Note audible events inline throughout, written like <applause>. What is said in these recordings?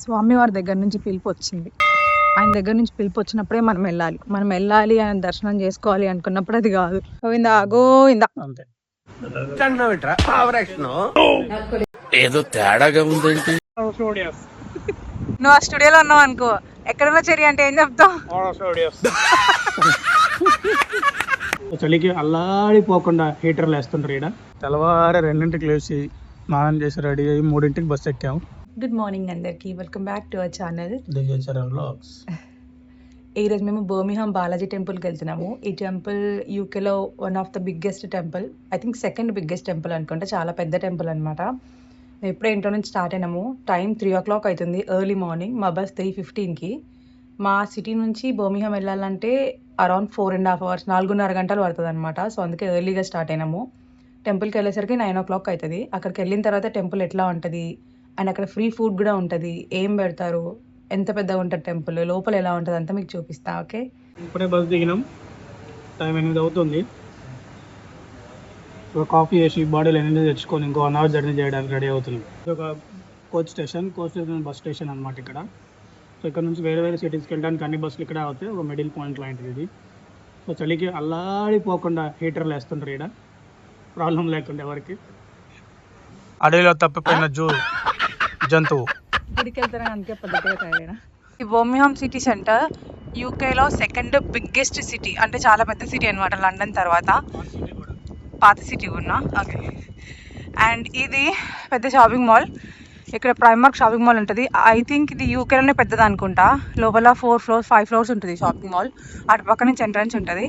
స్వామివారి దగ్గర నుంచి పిలుపు వచ్చింది. ఆయన దగ్గర నుంచి పిలుపు వచ్చినప్పుడే మనం వెళ్ళాలి. మనం వెళ్ళాలి ఆయన దర్శనం చేసుకోవాలి అనుకున్నప్పుడు అది కాదు. గోవిందా గోవిందా. అంతే. ఏదో తేడాగా ఉందేంటి స్టూడియోస్ <laughs> నువ్వు ఆ స్టూడియోలో ఉన్నావు అనుకో. ఎక్కడున్నా చెరి అంటే ఏం చెప్తావు? స్టూడియోస్ <laughs> చలికి అల్లాడిపోకుండా హీటర్లు వేస్తుంటారు ఇక్కడ తెల్లవారు రెండింటికి లేచి స్నానం చేసి రెడీ అయ్యి మూడింటికి బస్ ఎక్కాము. గుడ్ మార్నింగ్ అందరికి. Welcome back to our channel ఈరోజు మేము బర్మిహామ్ బాలాజీ టెంపుల్కి వెళ్తున్నాము. ఈ టెంపుల్ యూకేలో one of the biggest temple I think second biggest temple అనుకుంటా. చాలా పెద్ద టెంపుల్ అనమాట మేము ఇప్పుడే ఇంట్లో నుంచి స్టార్ట్ అయినాము. టైం త్రీ ఓ క్లాక్ అవుతుంది ఎర్లీ మార్నింగ్ మా బస్ త్రీ ఫిఫ్టీన్కి మా సిటీ నుంచి బర్మిహామ్ వెళ్ళాలంటే around four and half hours నాలుగున్నర గంటలు పడుతుంది అనమాట సో అందుకే ఎర్లీగా స్టార్ట్ అయినాము. టెంపుల్కి వెళ్ళేసరికి నైన్ ఓ క్లాక్ అవుతుంది. అక్కడికి వెళ్ళిన తర్వాత టెంపుల్ ఎట్లా ఉంటుంది? అండ్ అక్కడ ఫ్రీ ఫుడ్ కూడా ఉంటుంది. ఏం పెడతారు? ఎంత పెద్దగా ఉంటుంది టెంపుల్? లోపల ఎలా ఉంటుంది అంతా మీకు చూపిస్తా ఓకే? ఇప్పుడే బస్ దిగినాం. టైం ఎనిమిది అవుతుంది. ఒక కాఫీ చేసి బాడీలో ఎనిమిది తెచ్చుకొని ఇంకో వన్ అవర్ జర్నీ చేయడానికి రెడీ అవుతున్నాం. ఇది ఒక coach station coach station bus station అనమాట ఇక్కడ. సో ఇక్కడ నుంచి వేరే వేరే సిటీస్కి వెళ్ళడానికి అన్ని బస్సులు ఇక్కడ అవుతాయి. ఒక మిడిల్ పాయింట్ లాంటిది ఇది. సో చలికి అల్లాడిపోకుండా హీటర్లు వేస్తుంటారు ఇక్కడ ప్రాబ్లం లేకుండా ఎవరికి. అడవిలో తప్పిపోయిన జూ. జంతువు. ఈ బర్మిహామ్ సిటీ సెంటర్ యూకేలో సెకండ్ బిగ్గెస్ట్ సిటీ అంటే చాలా పెద్ద సిటీ అనమాట లండన్ తర్వాత. పాత సిటీ ఉన్నా ఓకే. అండ్ ఇది పెద్ద షాపింగ్ మాల్. ఇక్కడ ప్రైమార్క్ షాపింగ్ మాల్ ఉంటుంది. ఐ థింక్ ఇది యూకేలోనే పెద్దది అనుకుంటా. లోపల ఫోర్ ఫ్లోర్స్ ఫైవ్ ఫ్లోర్స్ ఉంటుంది షాపింగ్ మాల్. అటు పక్క నుంచి ఎంట్రన్స్ ఉంటుంది.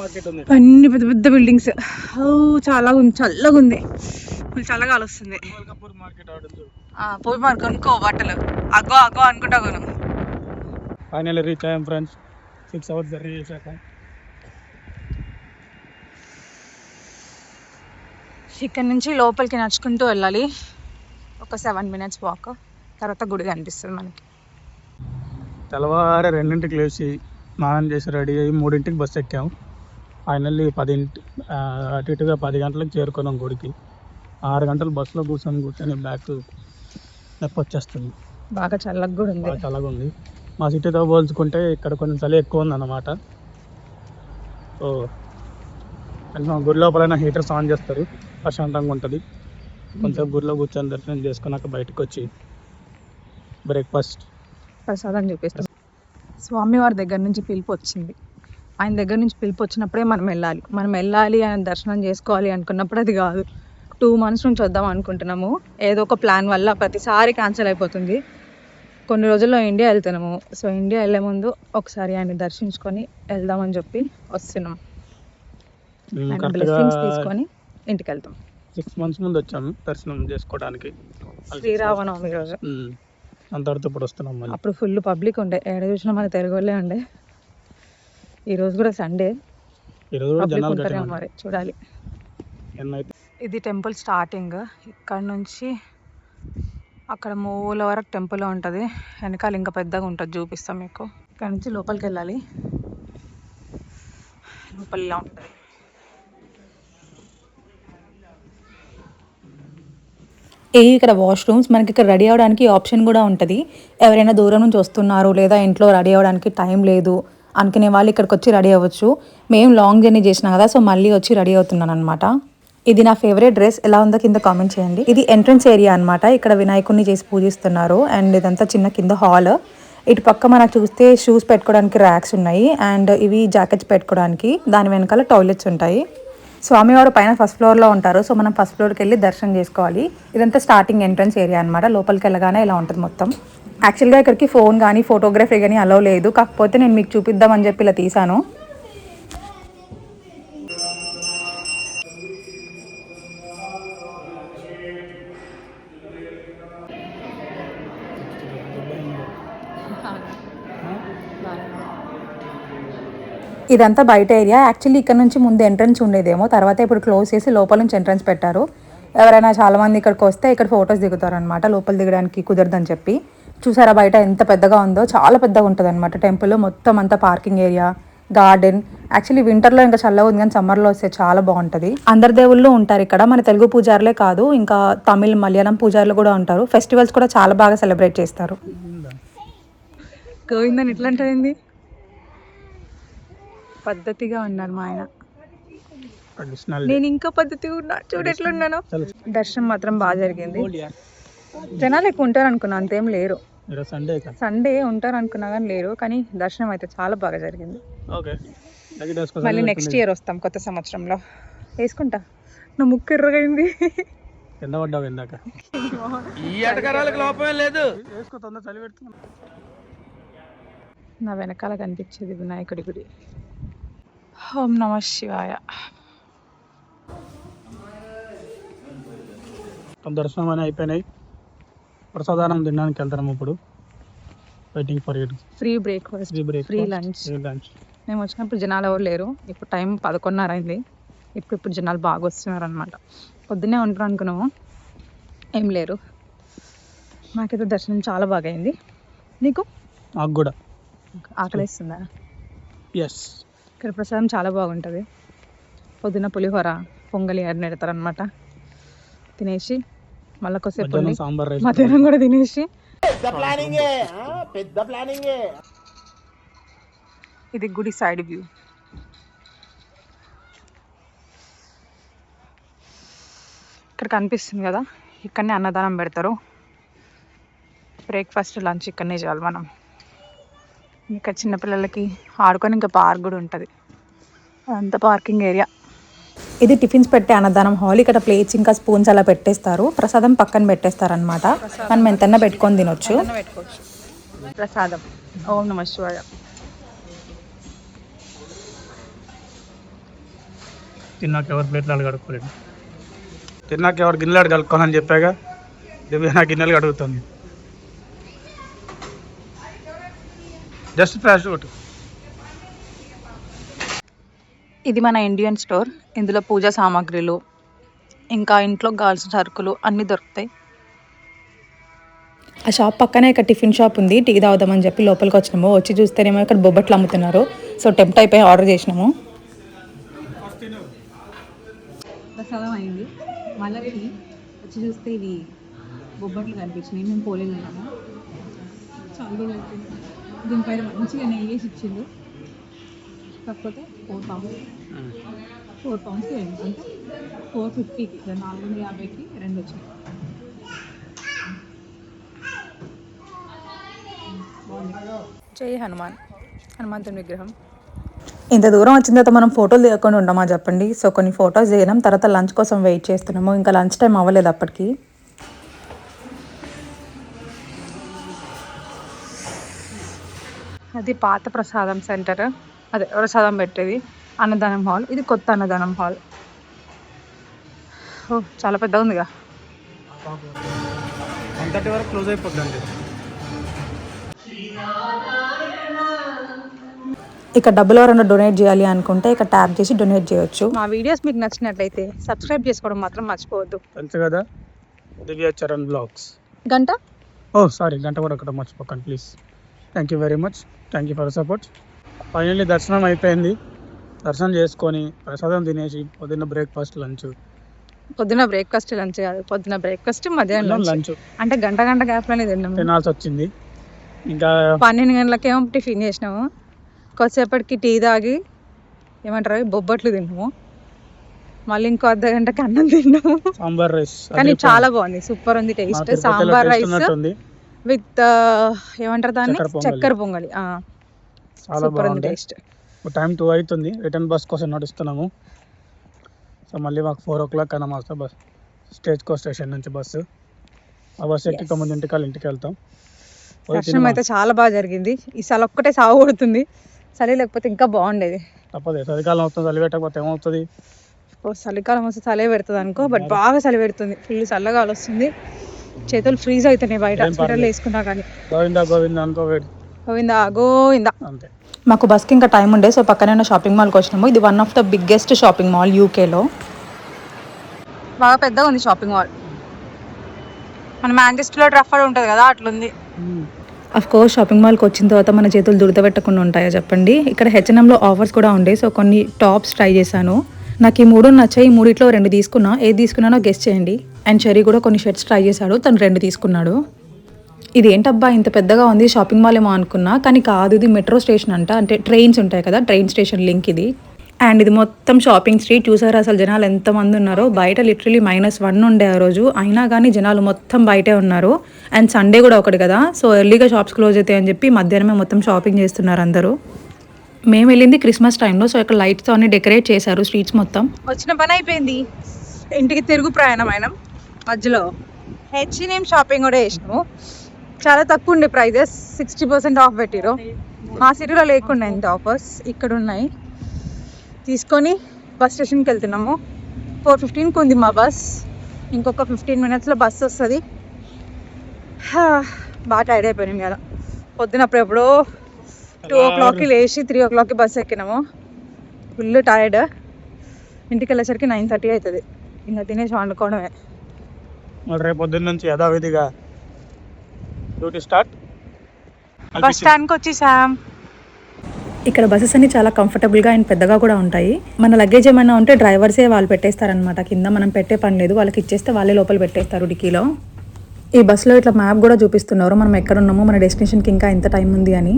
మార్కెట్ ఉంది. అన్ని పెద్ద పెద్ద బిల్డింగ్స్. ఓ చాలా ఉంది చల్లగా ఉంది ఫుల్ చల్లగా వస్తుంది మార్కెట్ పోయి మరి కొనుక్కో బట్టలు. అగ్గో అగ్గో అనుకుంటా కొను. ఫైనల్ రీచ్ అయ్యాం ఫ్రెండ్స్ సిక్స్ అవర్స్ జర్నీ చేశాక. ఇక్కడ నుంచి లోపలికి నడుచుకుంటూ వెళ్ళాలి. ఒక సెవెన్ మినిట్స్ వాక్ తర్వాత గుడి కనిపిస్తుంది మనకి. తెల్లవారు రెండింటికి లేచి స్నానం చేసి రెడీ అయ్యి మూడింటికి బస్ ఎక్కాము ఫైనల్లీ పదింటి అటు ఇటుగా పది గంటలకు చేరుకున్నాం గుడికి. ఆరు గంటలు బస్సులో కూర్చొని కూర్చొని బ్యాక్ నొప్పి వచ్చేస్తుంది. బాగా చల్లగా కూడా ఉంది. బాగా చల్లగా ఉంది. మా సిటీతో పోల్చుకుంటే ఇక్కడ కొంచెం చలి ఎక్కువ ఉంది అన్నమాట సో కొంచెం గుడి లోపలైనా హీటర్స్ ఆన్ చేస్తారు. ప్రశాంతంగా ఉంటుంది. కొంచెం గుడిలో కూర్చొని దర్శనం చేసుకున్నాక బయటకు వచ్చి బ్రేక్ఫాస్ట్ ప్రసాదం చూపిస్తాం. స్వామివారి దగ్గర నుంచి పిలుపు వచ్చింది. ఆయన దగ్గర నుంచి పిలుపు వచ్చినప్పుడే మనం వెళ్ళాలి. మనం వెళ్ళాలి ఆయన దర్శనం చేసుకోవాలి అనుకున్నప్పుడు అది కాదు. టూ మంత్స్ నుంచి వద్దాం అనుకుంటున్నాము. ఏదో ఒక ప్లాన్ వల్ల ప్రతిసారి క్యాన్సిల్ అయిపోతుంది. కొన్ని రోజుల్లో ఇండియా వెళ్తున్నాము. సో ఇండియా వెళ్ళే ముందు ఒకసారి ఆయన దర్శించుకొని వెళ్దామని చెప్పి వస్తున్నాం. బ్లెస్సింగ్స్ తీసుకొని ఇంటికి వెళ్తాం సిక్స్ మంత్స్ ముందు వచ్చాము దర్శనం చేసుకోవడానికి. శ్రీరామనవమి రోజు. అంతవరకు ఇప్పుడు వస్తున్నాం అప్పుడు ఫుల్ పబ్లిక్ ఉండే. ఏడ చూసినా మన తెలుగు వాళ్ళే ఉండే. ఈ రోజు కూడా సండే ఈరోజు కూడా జనాలు మరి చూడాలి. ఎన్నైతే ఇది టెంపుల్ స్టార్టింగ్. ఇక్కడ నుంచి అక్కడ మూల వరకు టెంపుల్ ఉంటుంది. వెనకాల ఇంకా పెద్దగా ఉంటుంది చూపిస్తాం మీకు. ఇక్కడ నుంచి లోపలికి వెళ్ళాలి. లోపల ఇలా ఉంటుంది. ఏ ఇక్కడ వాష్రూమ్స్ మనకి ఇక్కడ రెడీ అవ్వడానికి ఆప్షన్ కూడా ఉంటుంది. ఎవరైనా దూరం నుంచి వస్తున్నారు లేదా ఇంట్లో రెడీ అవ్వడానికి టైం లేదు అనుకునే వాళ్ళు ఇక్కడికి వచ్చి రెడీ అవ్వచ్చు. మేము లాంగ్ జర్నీ చేసినాం కదా సో మళ్ళీ వచ్చి రెడీ అవుతున్నాను అనమాట ఇది నా ఫేవరెట్ డ్రెస్ ఎలా ఉందో కింద కామెంట్ చేయండి. ఇది ఎంట్రన్స్ ఏరియా అనమాట ఇక్కడ వినాయకుడిని చేసి పూజిస్తున్నారు. అండ్ ఇదంతా చిన్న కింద హాల్ ఇటు పక్క మనకు చూస్తే షూస్ పెట్టుకోవడానికి ర్యాక్స్ ఉన్నాయి. అండ్ ఇవి జాకెట్స్ పెట్టుకోవడానికి దాని వెనకాల టాయిలెట్స్ ఉంటాయి. స్వామివారు పైన ఫస్ట్ ఫ్లోర్లో ఉంటారు. సో మనం ఫస్ట్ ఫ్లోర్కి వెళ్ళి దర్శనం చేసుకోవాలి. ఇదంతా స్టార్టింగ్ ఎంట్రన్స్ ఏరియా అనమాట లోపలికి వెళ్ళగానే ఇలా ఉంటుంది మొత్తం. యాక్చువల్గా ఇక్కడికి ఫోన్ కానీ ఫోటోగ్రఫీ కానీ అలవ్ లేదు. కాకపోతే నేను మీకు చూపిద్దామని చెప్పి ఇలా తీసాను ఇదంతా బయట ఏరియా యాక్చువల్లీ ఇక్కడ నుంచి ముందు ఎంట్రన్స్ ఉండేదేమో. తర్వాత ఇప్పుడు క్లోజ్ చేసి లోపల నుంచి ఎంట్రన్స్ పెట్టారు. ఎవరైనా చాలా మంది ఇక్కడికి వస్తే ఇక్కడ ఫొటోస్ దిగుతారు అనమాట లోపల దిగడానికి కుదరదని చెప్పి. చూసారా బయట ఎంత పెద్దగా ఉందో? చాలా పెద్దగా ఉంటుంది అనమాట టెంపుల్ మొత్తం అంతా పార్కింగ్ ఏరియా గార్డెన్ యాక్చువల్లీ వింటర్లో ఇంకా చల్లగా ఉంది కానీ సమ్మర్లో వస్తే చాలా బాగుంటుంది. అందరి దేవుళ్ళు ఉంటారు ఇక్కడ. మన తెలుగు పూజారులే కాదు ఇంకా తమిళ్ మలయాళం పూజారులు కూడా ఉంటారు. ఫెస్టివల్స్ కూడా చాలా బాగా సెలబ్రేట్ చేస్తారు. గోవిందని ఎట్లా ఉంటుంది పద్ధతిగా ఉన్నారు మా ఆయన. నేను ఇంకా పద్ధతిగా ఉన్నా. చూడు ఎట్లున్నాను. చలో దర్శనం మాత్రం బాగా జరిగింది. జనాలు ఎక్కువ ఉంటారు అనుకున్నా అంతేం లేరు. సండే సండే ఉంటారు అనుకున్నా కానీ లేరు. కానీ దర్శనం అయితే చాలా బాగా జరిగింది. మళ్ళీ నెక్స్ట్ ఇయర్ వస్తాం కొత్త సంవత్సరంలో. వేసుకుంటా. నా ముక్కు ఎర్రగైంది. కింద పడ్డావు ఇందాక. ఈ ఎటకరాలకు లోపమే లేదు. వేసుకో తొందర చలి పెడుతున్నా నా వెనకాల కనిపించేది వినాయకుడి గుడి. ఓం నమ శివాయ. దర్శనం అని అయిపోయినాయి. ప్రసాదానం తినడానికి వెళ్తాం ఇప్పుడు. Waiting for it free breakfast free break free lunch free lunch మేము వచ్చినప్పుడు జనాలు ఎవరు లేరు. ఇప్పుడు టైం పదకొండున్నర అయింది. ఇప్పుడు ఇప్పుడు జనాలు బాగా వస్తున్నారు అనమాట పొద్దున్నే ఉంటారు అనుకున్నాము. ఏం లేరు. నాకైతే దర్శనం చాలా బాగా అయింది. నీకు? నాకు కూడా. ఆకలిస్తుందా? ఎస్ ఇక్కడ ప్రసాదం చాలా బాగుంటుంది. పొద్దున్న పులిహోర పొంగలి అన్ని పెడతారు అనమాట తినేసి మళ్ళీ రైస్ మధ్యాహ్నం కూడా తినేసి ఇది గుడి సైడ్ వ్యూ. ఇక్కడ కనిపిస్తుంది కదా ఇక్కడనే అన్నదానం పెడతారు. బ్రేక్ఫాస్ట్ లంచ్ ఇక్కడనే చేయాలి మనం. ఇంకా చిన్నపిల్లలకి ఆడుకొని ఇంకా పార్క్ కూడా ఉంటుంది. అంతా పార్కింగ్ ఏరియా. ఇది టిఫిన్స్ పెట్టే అన్నదానం హాల్. ఇక్కడ ప్లేట్స్ ఇంకా స్పూన్స్ అలా పెట్టేస్తారు. ప్రసాదం పక్కన పెట్టేస్తారు అనమాట మనం ఎంతన్నా పెట్టుకొని తినొచ్చు. పెట్టుకోవచ్చు ప్రసాదం. ఓం నమ శివాయ. తిన్నాక ఎవరు ప్లేట్లు కడుక్కోలేదు తిన్నాక ఎవరు గిన్నెలు కడుక్కోనని చెప్పాగా? దివ్య నా గిన్నెలు కడుగుతుంది జస్ట్ ఫ్లాష్ ఇది మన ఇండియన్ స్టోర్ ఇందులో పూజా సామాగ్రిలు ఇంకా ఇంట్లో కావాల్సిన సరుకులు అన్నీ దొరుకుతాయి. ఆ షాప్ పక్కనే ఇక్కడ టిఫిన్ షాప్ ఉంది. టీ తాగుదామని చెప్పి లోపలికి వచ్చినాము. వచ్చి చూస్తేనేమో ఇక్కడ బొబ్బట్లు అమ్ముతున్నారు. సో టెంప్ట్ అయిపోయి ఆర్డర్ చేసినాము. ప్రసాదం అయింది. మళ్ళీ వచ్చి చూస్తే ఇవి బొబ్బట్లు కనిపించినాయి. మేము పోలేదు చాలా దీనిపైన మంచిగా నెయ్యి వేసి ఇచ్చిండు. కాకపోతే ఫోర్ పౌండ్స్ ఫోర్ పౌండ్స్కి రెండు అంటే ఫోర్ ఫిఫ్టీకి నాలుగు వందల యాభైకి రెండు వచ్చినాయి. జై హనుమాన్. హనుమంతుని విగ్రహం. ఇంత దూరం వచ్చిన తర్వాత మనం ఫోటోలు దిగకుండా ఉండమా చెప్పండి? సో కొన్ని ఫొటోస్ దిగినాం తర్వాత లంచ్ కోసం వెయిట్ చేస్తున్నాము. ఇంకా లంచ్ టైం అవ్వలేదు అప్పటికి. అది పాత ప్రసాదం సెంటర్. అదే ప్రసాదం పెట్టేది. అన్నదానం హాల్. ఇది కొత్త అన్నదానం హాల్. ఓ చాలా పెద్దగా ఉందిగా. వరకు క్లోజ్ అయిపోద్దండి. ఇక డబ్బులు ఎవరైనా డొనేట్ చేయాలి అనుకుంటే ఇక ట్యాప్ చేసి డొనేట్ చేయొచ్చు. మా వీడియోస్ మీకు నచ్చినట్లయితే సబ్స్క్రైబ్ చేసుకోవడం మాత్రం మర్చిపోవద్దు. తెలుసు కదా దివ్య చరణ్ బ్లాగ్స్. గంట? ఓ సారీ గంట కూడా ఒకటి మర్చిపోకండి please. Thank you very much thank you for support finally దర్శనం అయిపోయింది. దర్శనం చేసుకొని ప్రసాదం తినేసి పొద్దున్న బ్రేక్ఫాస్ట్ లంచ్ పొద్దున బ్రేక్ఫాస్ట్ లంచ్ కాదు. పొద్దున బ్రేక్ఫాస్ట్ మధ్యాహ్నం లంచ్ అంటే గంట గంట గ్యాప్లోనే తిన్నాము. తినాల్సి వచ్చింది. ఇంకా పన్నెండు గంటలకేమో టిఫిన్ చేసినాము. కొద్దిసేపటికి టీ తాగి ఏమంటారు బొబ్బట్లు తిన్నాము. మళ్ళీ ఇంకో అర్ధ గంటకి అన్నం తిన్నాము. సాంబార్ రైస్. కానీ చాలా బాగుంది. సూపర్ ఉంది టేస్ట్. సాంబార్ రైస్. విత్ ఏమంటారు దాన్ని? చక్కెర పొంగలి. సూపర్ ఉంది బాగుంది. టేస్ట్. టైం టూ అవుతుంది. రిటర్న్ బస్ కోసం నడుస్తున్నాము. సో మళ్ళీ మాకు ఫోర్ ఓ క్లాక్ అన్న master bus stage coach station నుంచి బస్సు. ఆ బస్సు ఎక్కి. తొమ్మిది ఇంటికి ఇంటికి వెళ్తాం. దర్శనం. అయితే చాలా బాగా జరిగింది. ఈ సాల్ ఒక్కటే సాగు కొడుతుంది. చలి లేకపోతే ఇంకా బాగుండేది. తప్పదు. చలికాలం అవుతుంది చలి పెట్టకపోతే ఏమవుతుంది? చలికాలం వస్తే చలి పెడుతుంది అనుకో బట్ బాగా చలి పెడుతుంది. ఫుల్ చల్లగాలి వస్తుంది. చేతులు ఫ్రీజ్ అవుతున్నాయి బయట పర్లేదు. వేసుకున్నా కానీ. గోవిందా గోవిందా అనుకో వేడి. గోవిందా గోవిందా. అంతే. మాకు బస్కి ఇంకా టైం ఉండే సో పక్కనే ఉన్న షాపింగ్ మాల్కి వచ్చినాము. ఇది one of the biggest shopping mall యూకేలో బాగా పెద్దగా ఉంది షాపింగ్ మాల్ మన మాంచెస్టర్లో ట్రఫర్డ్ ఉంటుంది కదా అట్లుంది. అఫ్ కోర్స్ షాపింగ్ మాల్కి వచ్చిన తర్వాత మన చేతులు దుడతపెట్టకుండా ఉంటాయా చెప్పండి. ఇక్కడ హెచ్ఎన్ఎంలో ఆఫర్స్ కూడా ఉండే సో కొన్ని టాప్స్ ట్రై చేశాను. నాకు ఈ మూడు నచ్చాయి ఈ మూడిట్లో రెండు తీసుకున్నా. ఏది తీసుకున్నానో గెస్ట్ చేయండి. అండ్ చెరీ కూడా కొన్ని షర్ట్స్ ట్రై చేశాడు తను రెండు తీసుకున్నాడు. ఇది ఏంటబ్బా ఇంత పెద్దగా ఉంది షాపింగ్ మాల్ ఏమో అనుకున్నా కానీ కాదు ఇది మెట్రో స్టేషన్ అంట. అంటే ట్రైన్స్ ఉంటాయి కదా ట్రైన్ స్టేషన్ లింక్ ఇది. అండ్ ఇది మొత్తం షాపింగ్ స్ట్రీట్ చూసారు అసలు జనాలు ఎంతమంది ఉన్నారో. బయట లిటరలీ మైనస్ వన్ ఉండే ఆ రోజు. అయినా కానీ జనాలు మొత్తం బయటే ఉన్నారు. అండ్ సండే కూడా ఒకటి కదా. సో ఎర్లీగా షాప్స్ క్లోజ్ అవుతాయని చెప్పి మధ్యాహ్నమే మొత్తం షాపింగ్ చేస్తున్నారు అందరూ. మేము వెళ్ళింది క్రిస్మస్ టైంలో సో ఇక్కడ లైట్స్తో అన్ని డెకరేట్ చేశారు స్ట్రీట్స్ మొత్తం. వచ్చిన పని అయిపోయింది. ఇంటికి తిరుగు ప్రయాణం అయినాం. మధ్యలో హెచ్ఎన్ఎం షాపింగ్ కూడా చేసినాము. చాలా తక్కువ ఉండే ప్రైజెస్ సిక్స్టీ పర్సెంట్ ఆఫ్ పెట్టిరు మా సిటీలో లేకుండా ఇంత ఆఫర్స్ ఇక్కడ ఉన్నాయి. తీసుకొని బస్ స్టేషన్కి వెళ్తున్నాము. ఫోర్ ఫిఫ్టీన్కి ఉంది మా బస్ ఇంకొక ఫిఫ్టీన్ మినిట్స్లో బస్ వస్తుంది. బాగా టైర్డ్ అయిపోయినాం కదా. పొద్దున అప్పుడెప్పుడో టూ ఓ క్లాక్కి లేచి త్రీ ఓ క్లాక్కి బస్ ఎక్కినాము. ఫుల్ టైర్డ్ ఇంటికి వెళ్ళేసరికి నైన్ థర్టీ అవుతుంది ఇంకా తినేసి వండుకోవడమే. మళ్ళీ రేపు పొద్దున్న నుంచి యథావిధిగా డ్యూటీ స్టార్ట్. బస్ స్టాండ్కి వచ్చేసాం. ఇక్కడ బస్సెస్ అన్ని చాలా కంఫర్టబుల్గా అండ్ పెద్దగా కూడా ఉంటాయి. మన లగేజ్ ఏమైనా ఉంటే డ్రైవర్సే వాళ్ళు పెట్టేస్తారనమాట కింద మనం పెట్టే పని లేదు. వాళ్ళకి ఇచ్చేస్తే వాళ్ళే లోపల పెట్టేస్తారు డిక్కీలో. ఈ బస్సులో ఇట్లా మ్యాప్ కూడా చూపిస్తున్నారు. మనం ఎక్కడ ఉన్నామో మన డెస్టినేషన్కి ఇంకా ఎంత టైం ఉంది అని.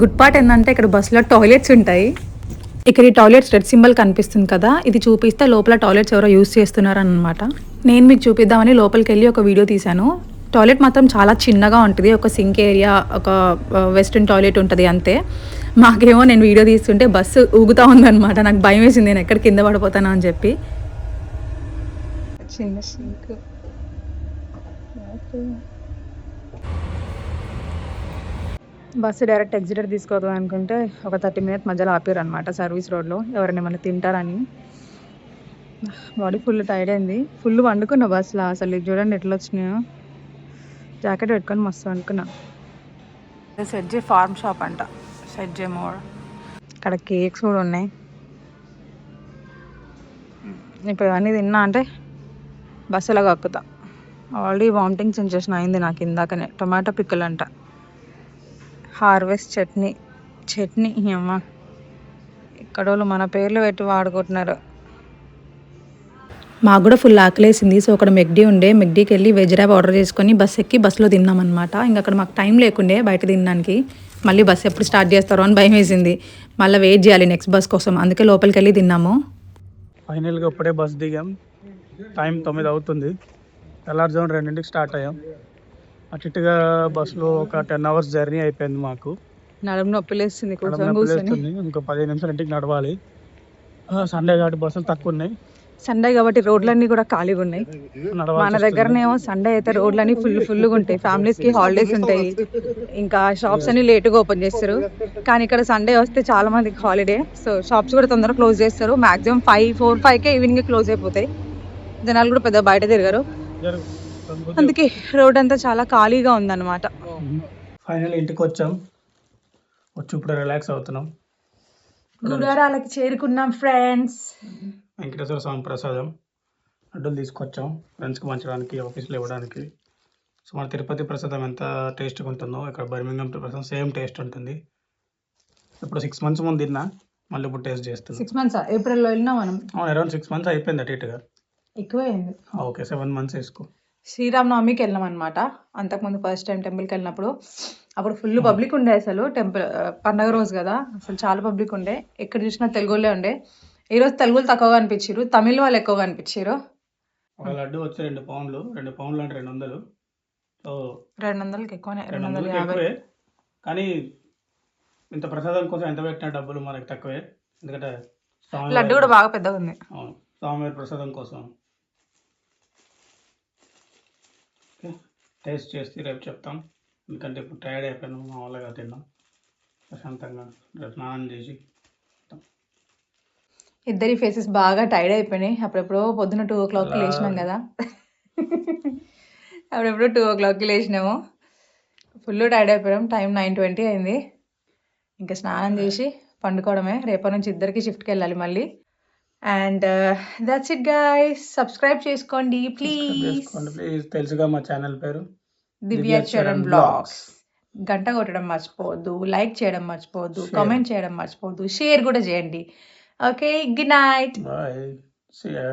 గుడ్ పార్ట్ ఏంటంటే ఇక్కడ బస్సులో టాయిలెట్స్ ఉంటాయి. ఇక్కడ ఈ టాయిలెట్స్ రెడ్ సింబల్ కనిపిస్తుంది కదా ఇది చూపిస్తే లోపల టాయిలెట్స్ ఎవరో యూస్ చేస్తున్నారనమాట నేను మీకు చూపిద్దామని లోపలికి వెళ్ళి ఒక వీడియో తీశాను. టాయిలెట్ మాత్రం చాలా చిన్నగా ఉంటుంది ఒక సింక్ ఏరియా ఒక వెస్ట్రన్ టాయిలెట్ ఉంటుంది అంతే. మాకేమో నేను వీడియో తీస్తుంటే బస్సు ఊగుతూ ఉందనమాట నాకు భయం వేసింది నేను ఎక్కడ కింద పడిపోతాను అని చెప్పి. చిన్న సింక్. బస్సు డైరెక్ట్ ఎగ్జిటర్ తీసుకోవద్దు అనుకుంటే ఒక థర్టీ మినిట్స్ మధ్యలో ఆపారు అనమాట సర్వీస్ రోడ్లో. ఎవరైనా ఏమైనా తింటారని. బాడీ ఫుల్ టైర్డ్ అయింది. ఫుల్ వండుకున్నా బస్సులో అసలు. చూడండి ఎట్లా వచ్చినాయో. జాకెట్ పెట్టుకొని మస్తు వండుకున్నా. సెడ్జే ఫార్మ్ షాప్ అంట. సెడ్జే మోడ్. ఇక్కడ కేక్స్ కూడా ఉన్నాయి. ఇప్పుడు ఇవన్నీ తిన్నా అంటే బస్సులో కక్కుతా. ఆల్రెడీ వామిటింగ్ సెన్సేషన్ అయింది నాకు ఇందాకనే. టొమాటో పిక్కల్ అంట హార్వెస్ట్ చట్నీ చట్నీ అమ్మ ఇక్కడ వాళ్ళు మన పేర్లు పెట్టి వాడుకుంటున్నారు. మాకు కూడా ఫుల్ ఆకలేసింది. సో అక్కడ మెగ్డీ ఉండే. మెగ్డీకి వెళ్ళి వెజ్ ర్యాప్ ఆర్డర్ చేసుకొని బస్ ఎక్కి బస్సులో తిన్నామన్నమాట. ఇంకా అక్కడ మాకు టైం లేకుండే బయట తినడానికి. మళ్ళీ బస్ ఎప్పుడు స్టార్ట్ చేస్తారో అని భయం వేసింది. మళ్ళీ వెయిట్ చేయాలి నెక్స్ట్ బస్ కోసం. అందుకే లోపలికి వెళ్ళి తిన్నాము. ఫైనల్గా ఇప్పుడే బస్ దిగాం. టైం తొమ్మిది అవుతుంది. తెల్లారుజామున రెండింటికి స్టార్ట్ అయ్యాం. అటు ఇటుగా బస్సులో ఒక టెన్ అవర్స్ జర్నీ అయిపోయింది మాకు. నడుము నొప్పి లేస్తుంది కూర్చొని. ఇంకో పదిహేను నిమిషాలు ఇంటికి నడవాలి. సండే కాబట్టి బస్సులు తక్కువ ఉన్నాయి సండే కాబట్టి రోడ్లన్నీ కూడా ఖాళీగా ఉన్నాయి. మన దగ్గరనేమో సండే అయితే రోడ్లన్నీ ఫుల్ ఫుల్గా ఉంటాయి. ఫ్యామిలీస్కి హాలిడేస్ ఉంటాయి. ఇంకా షాప్స్ అన్ని లేటుగా ఓపెన్ చేస్తారు. కానీ ఇక్కడ సండే వస్తే చాలా మందికి హాలిడే సో షాప్స్ కూడా తొందరగా క్లోజ్ చేస్తారు. మాక్సిమం ఫైవ్ ఫోర్ ఫైవ్ కే ఈవినింగ్ క్లోజ్ అయిపోతాయి. జనాలు కూడా పెద్ద బయట తిరగరు. అందుకే రోడ్ అంతా చాలా ఖాళీగా ఉందన్నమాట. ఫైనల్ ఇంటికి వచ్చాం. వచ్చి ఇప్పుడు రిలాక్స్ అవుతున్నాం. గుడారాలకి చేరుకున్నాం ఫ్రెండ్స్. వెంకటేశ్వర స్వామి ప్రసాదం లడ్డూలు తీసుకొచ్చాం. ఫ్రెండ్స్కి పంచడానికి ఆఫీస్లో ఇవ్వడానికి. సో మన తిరుపతి ప్రసాదం ఎంత టేస్ట్గా ఉంటుందో ఇక్కడ బర్మింగం ప్రసాదం సేమ్ టేస్ట్ ఉంటుంది. ఇప్పుడు సిక్స్ మంత్స్ ముందు తిన్నా మళ్ళీ ఇప్పుడు టేస్ట్ చేస్తుంది సిక్స్ మంత్స్ ఏప్రిల్లో వెళ్ళినా మనం. అరౌండ్ సిక్స్ మంత్స్ అయిపోయింది అటు ఇటుగా. ఎక్కువే అయింది ఓకే సెవెన్ మంత్స్ వేసుకో. శ్రీరామనవమికి వెళ్ళాం అనమాట అంతకుముందు ఫస్ట్ టైం టెంపుల్కి వెళ్ళినప్పుడు. అప్పుడు ఫుల్ పబ్లిక్ ఉండే అసలు టెంపుల్ పండగ రోజు కదా. అసలు చాలా పబ్లిక్ ఉండే. ఎక్కడ చూసినా తెలుగులే ఉండే. ఈ రోజు తెలుగులు తక్కువగా అనిపించారు తమిళ వాళ్ళు ఎక్కువగా అనిపించారు ఒక లడ్డు వచ్చి రెండు పౌండ్లు. రెండు పౌండ్లు అంటే రెండు వందలు. సో రెండు వందలకి ఎక్కువనే. రెండు వందల యాభై. ఎక్కువే. కానీ ఇంత ప్రసాదం కోసం ఎంత పెట్టిన డబ్బులు మనకి తక్కువే. ఎందుకంటే లడ్డు కూడా బాగా పెద్దగా ఉంది అవును. స్వామివారి ప్రసాదం కోసం ఓకే టేస్ట్ చేసి రేపు చెప్తాం. ఎందుకంటే ఇప్పుడు టైర్డ్ అయిపోయాను మా వాళ్ళగా తిన్నాం. ప్రశాంతంగా స్నానం చేసి ఇద్దరి ఫేసెస్ బాగా టైర్డ్ అయిపోయినాయి. అప్పుడెప్పుడో పొద్దున టూ ఓ క్లాక్కి లేచినాం కదా. అప్పుడెప్పుడో టూ ఓ క్లాక్కి లేచినాము. ఫుల్ టైర్డ్ అయిపోయాం. టైం నైన్ ట్వంటీ అయింది. ఇంకా స్నానం చేసి పండుకోవడమే. రేపటి నుంచి ఇద్దరికి షిఫ్ట్కి వెళ్ళాలి మళ్ళీ. And that's it guys subscribe చేసుకోండి ప్లీజ్ ప్లీజ్ తెలుసుగా మా ఛానల్ పేరు? దివ్య చరణ్ బ్లాగ్స్. గంట కొట్టడం మర్చిపోవద్దు లైక్ చేయడం మర్చిపోవద్దు. కామెంట్ చేయడం మర్చిపోవద్దు షేర్ కూడా చేయండి. Okay good night. See ya.